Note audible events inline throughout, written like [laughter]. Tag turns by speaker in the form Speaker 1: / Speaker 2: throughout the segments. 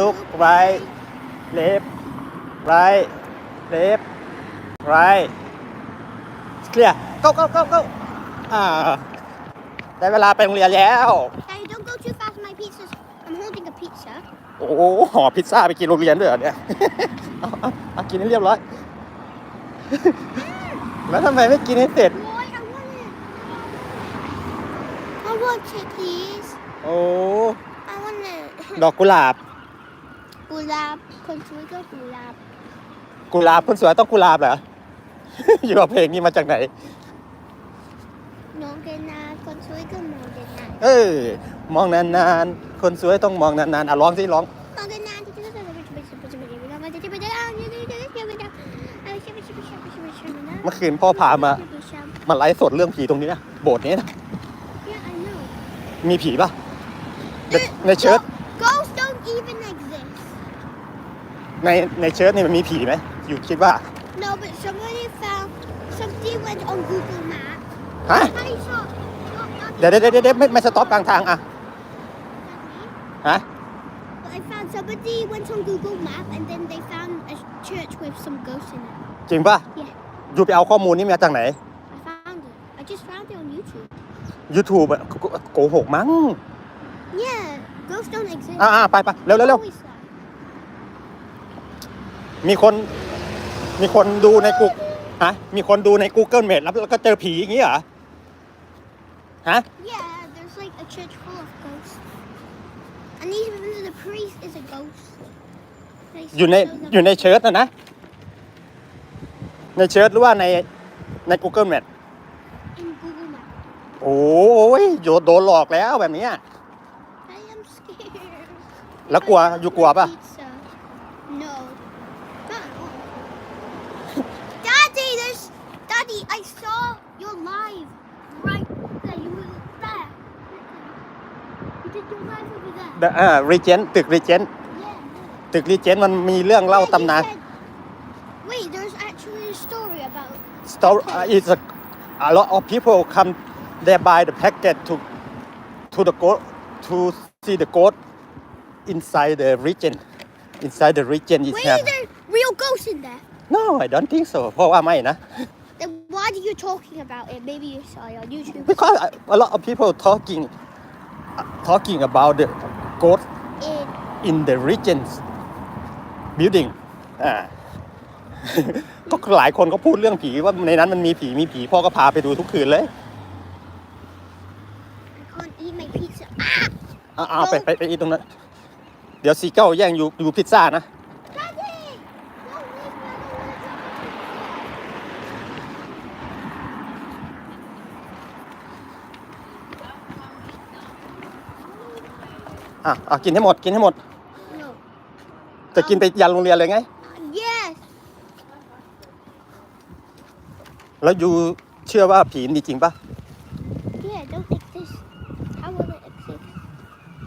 Speaker 1: ลุกไรเล็บไรเล็บไรเคลียร์ go go go go อ่าได้เวลาไปโรงเรียนแล้วโอ้โหห่อพิซซ่าไปกินโรงเรียนด้วยเนี่ยเอากินให้เรียบร้อยแล้วทำไมไม่กินให้เสร็จโอ้ I w ดอกกุหลาบ
Speaker 2: กุหลาบคนสวยก็กุหลาบ
Speaker 1: กุหลาบคนสวยต้องกุหลาบเหรออยู่กับเพลงนี้มาจากไหน
Speaker 2: มองนานคนสวยก็มองนาน
Speaker 1: เออ มองนานๆคนสวยต้องมองนานๆอ่ะร้องสิร้องมองเนานที่จะไปจะไปจะไปจะไปจะไปจะไปจะไปจะไปจะไปจะไปจะไปจะไปจะืปจะไนจะไปาะไปจไปจะไปจะไปจงไีจะไปจะนะะไปจะปะไปจะปะในในเชิร์ชนี่มันมีผีไหมอยู่คิดว่า
Speaker 2: No but somebody found somebody went on Google Map
Speaker 1: ฮะ I saw เดี๋ยวเดี๋ยวเดี๋ยวเดี๋ยวไม่ไม่สต็อปกลางทางอ่ะฮะ
Speaker 2: But I found somebody went on Google Map and then they found a church with some ghosts in it จริงป่ะ Yeah
Speaker 1: อยู่ไปเอาข้อมูลนี้มาจากไหน
Speaker 2: I found it I just found it on YouTube
Speaker 1: YouTube อะโกโกหกมั้ง
Speaker 2: Yeah ghosts don't exist
Speaker 1: อ่าอ่าไปไปเร็วเร็วเร็ว Always- มีคนมีคนดูในกูฮะมีคนดูใน Google Map แล้วแล้วก็เจอผีอย่างนี้เหรอฮะ
Speaker 2: Yeah, there's like a church full of ghosts. And even the priest is a ghost.
Speaker 1: อยู่ในอยู่ในเชิร์ตนะนะ ในเชิร์ตหรือว่าในใน Google Map s โอ้ยโยโดนหลอกแล้วแบบนี้แล้วกลัวอยู่กลัวป่ะ
Speaker 2: I saw your live right there. You were there.
Speaker 1: You did your live over there. The, uh, Regent the Regent Yeah. Regent มันมีเรื่องเล่า Yeah,
Speaker 2: Wait, there's actually a story about.
Speaker 1: store uh, is a, a lot of people come there buy the packet to to the goat to see the goat inside the region inside the region is
Speaker 2: there real ghosts in there.
Speaker 1: no I don't think so am I, nah?
Speaker 2: w h e a r e you talking about it. Maybe you saw it on YouTube.
Speaker 1: Because I- a lot of people talking uh, talking about the g o a t It, in the r e g i o n s building uh. ก็หลายคนก็พูดเรื่องผีว่าในนั้นมันมีผีมีผีพ่อก็พาไปดูทุกคืนเลย I
Speaker 2: can't eat my p i z
Speaker 1: อ้าวไปไปอีตรงนั้นเดี๋ยวซีเก้าแย่งอยู่อยู่พิซซ่านะอ่ะอ่ะ กินให้หมด กินให้หมด No. จะกินไปยันโรงเรียนเลยไง Yes. แล้วอยู่เชื่อว่าผีมีจริงปะ
Speaker 2: Yeah, don't exist. How will it exist?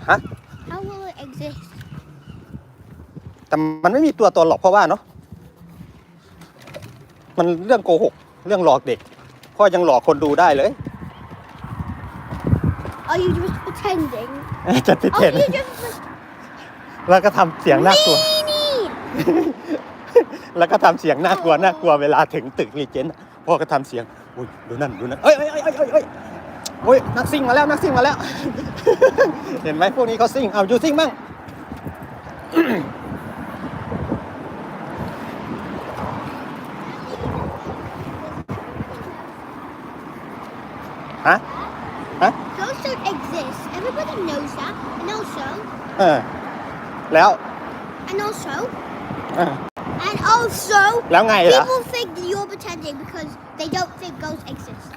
Speaker 2: h o w will it exist?
Speaker 1: แต่มันไม่มีตัวตนหรอกเพราะว่าเนาะ มันเรื่องโกหก เรื่องหลอกเด็กพ่อยังหลอกคนดูได้เลย Are you จะติดเทนแล้วก็ทำเสียงน่ากลัว แล้วก็ทำเสียงน่ากลัวน่ากลัวเวลาถึงตึกรีเจนพ่อก็ทำเสียงอุ้ยดูนั่นดูนั่นเอ้ยเอ้ยเอ้ยเอ้ยเอ้ยโอ้ยนักซิ่งมาแล้วนักซิ่งมาแล้ว เห็นไหมพวกนี้เขาซิ่งเอาอยู่ซิ่งบ้างฮะ
Speaker 2: Those don't exist. Everybody knows that. And also,
Speaker 1: เอแล้ว and also, Uh.
Speaker 2: and also, แล้วไงล่ะ people think that you're pretending because they don't think ghosts exist.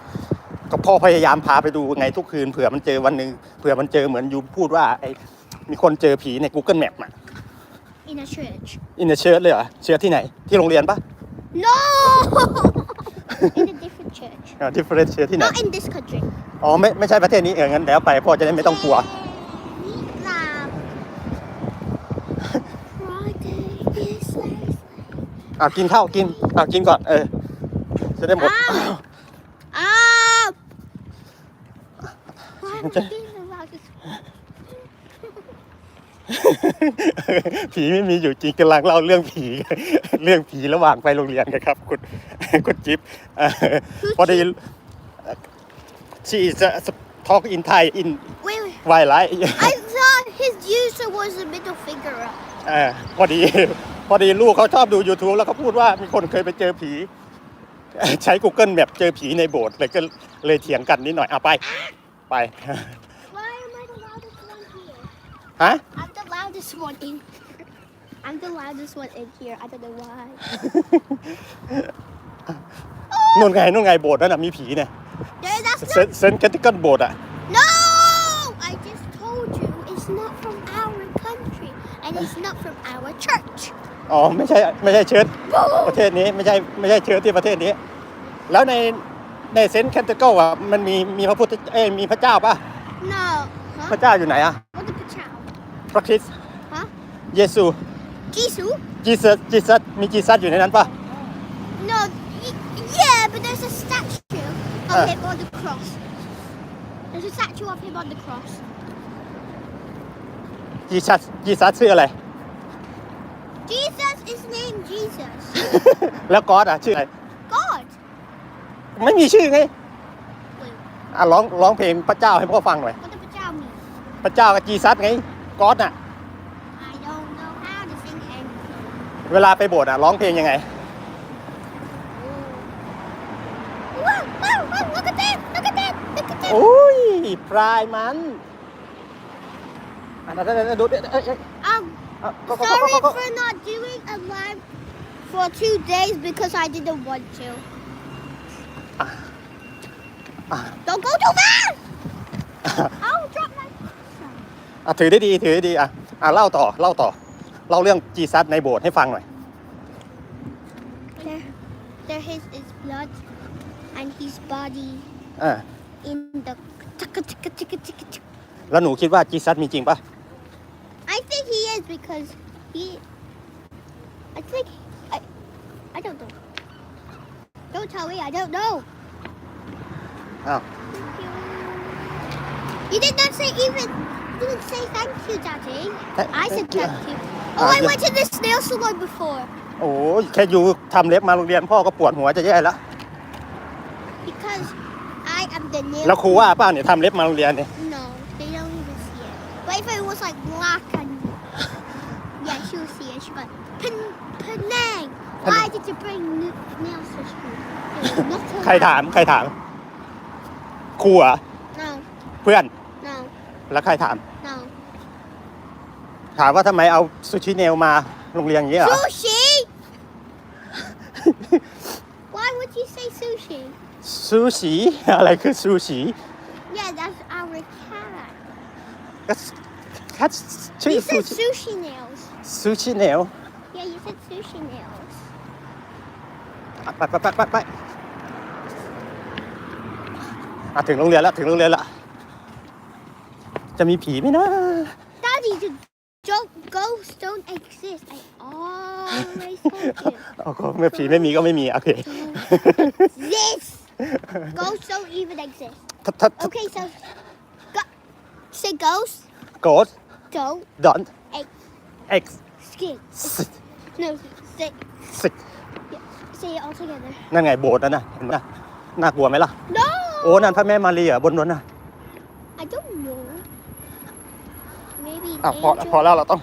Speaker 1: ก็พ่อพยายามพาไปดูไงทุกคืนเผื่อมันเจอวันหนึ่งเผื่อมันเจอเหมือนอยู่พูดว่าไอ้มีคนเจอผีใน Google Map อ่ะ In a church. In a church เลยเหรอเชื้อที่ไหน ที่โรงเรียนปะ
Speaker 2: No! in a different church.
Speaker 1: Different church ที่ไหน
Speaker 2: Not in this country.
Speaker 1: อ๋อไม่ไม่ใช่ประเทศนี้เอองั้นเดี๋ยวไปพ่อจะได้ไม่ต้องกลัวอ่กินข้าวกินอ่กินก่อนเออจะได้หมดอ้าว
Speaker 2: อ้าว
Speaker 1: ผีไม่มีอยู่จริงกำลังเล่าเรื่องผี เรื่องผีระหว่างไปโรงเรียนนะครับ คุณคุณจิ๊บพอได้ she is uh, talk in Thai in Wait, wait. w i l l i f e
Speaker 2: I thought his user was the middle finger up.
Speaker 1: พอดีพอดีลูกเขาชอบดู YouTube แล้วเขาพูดว่ามีคนเคยไปเจอผี ใช้ Google Map เจอผีในโบสถ์เลยก็เลยเถียงกันนิดหน่อยเอาไปไปฮะ
Speaker 2: I'm the loudest one in. h e r e I don't know why.
Speaker 1: นู่นไงนู่นไงโบสถ์นั่นน่ะมีผีเนี่ย s d s d g e t h e gun boat อ่ะ
Speaker 2: No! I just told you it's not from our country and it's not from our church.
Speaker 1: อ๋อไม่ใช่ไม่ใช่เชิดประเทศนี้ไม่ใช่ไม่ใช่เชิดที่ประเทศนี้ แล้วในในเซนต์แคนเติเกิลอ่ะมันมีมีพระพุทธเอ้ยมีพระเจ้าปะ No. พระเจ้าอยู่ไหนอ่ะ What the พระพระคริสต์ฮะเยซูจีซูจีซัสจีซมีจีซัสอยู่ในนั้นปะ
Speaker 2: No. y- Yeah, but there's a statue I uh. i t on the cross. There's a statue of him on the cross.
Speaker 1: Jesus, Jesus, who ออะไ
Speaker 2: Jesus is named Jesus.
Speaker 1: แล้วก๊อตอ่ะชื่ออะไร God. ไม่มีชื่อไง Wait, อ่ะร้องร้องเพลงพระเจ้าให้พ่อฟังหน่อย what did the c h i d mean? พระเจ้ากับจีซัสไงก๊อต่ะ
Speaker 2: I d o t k o w a
Speaker 1: h เวลาไปโบสถ์อ่ะร้องเพลงยังไงโอ้ยพรายมันอันนั้นดูเอ้ยเอ้ย
Speaker 2: I'm เอาก็ก็ก็ sorry ก็ก็ for not doing a live for two days because I didn't want to. Ah. Don't go too fast! I'll drop my.
Speaker 1: อ่ะถือได้ดีถือได้ดีอ่ะอ่ะเล่าต่อเล่าต่อเล่าเรื่องจีซัสในโบสถ์ให้ฟังหน่อย
Speaker 2: There, there is his blood and his body เออ in the c h k a c h k a c h
Speaker 1: k a c h k a c h k a แล้วหนูคิดว่าจีซัสมีจริงปะ
Speaker 2: I think he is because he. I think I. I don't know. Don't tell me I don't know. อ้า You did not say even. Didn't say thank you, Daddy. I said thank you. o h I went to t h e s nail salon before
Speaker 1: โอ้ยแค่อยู่ทำเล็บมาโรงเรียนพ่อก็ปวดหัวจะแย่แล้ว
Speaker 2: because the nail.
Speaker 1: แล้วครูว่าเป้าเนี่ยทำเล็บมาโรงเรียนเนี่ย
Speaker 2: No, they don't even see it. But if it was like black and yeah, she'll see it. She'll be like, Pen- Penang, why did you bring new nails to school? They
Speaker 1: were not ใครถาม allowed." ใครถามครูเหรอ่ะ No, เพื่อน no, แล้วใครถาม no. ถามว่าทำไมเอาซูชิเนลมาโรงเรียนอย่างนี้ยเ
Speaker 2: หรอ Sushi. did you say sushi?
Speaker 1: Sushi? [laughs] I like sushi.
Speaker 2: Yeah, that's our cat. That's cat's You said sushi. sushi nails.
Speaker 1: Sushi nail.
Speaker 2: Yeah, you said sushi nails.
Speaker 1: Bye, bye, bye, bye, bye. อ่ะถึงโรงเรียนละถึงโรงเรียนละจะมีผีไหมนะ à,
Speaker 2: ghosts don't exist I always told you
Speaker 1: อ๋อก็เมื่อผีไม่มีก็ไม่มีโอเค
Speaker 2: this ghosts don't even exist ทับทั okay so go say ghosts กด don't
Speaker 1: ดอน X
Speaker 2: skid no say สิ say it all together
Speaker 1: นั่นไงโบสถ์นั่นน่ะเห็นไหมน่ากลัวไหมล่ะ no โอ้นั่นพระแม่มารีอ่ะบนนั้นน่ะ
Speaker 2: I don't know maybe อ่ะพอ
Speaker 1: พอแล้วเราต้อง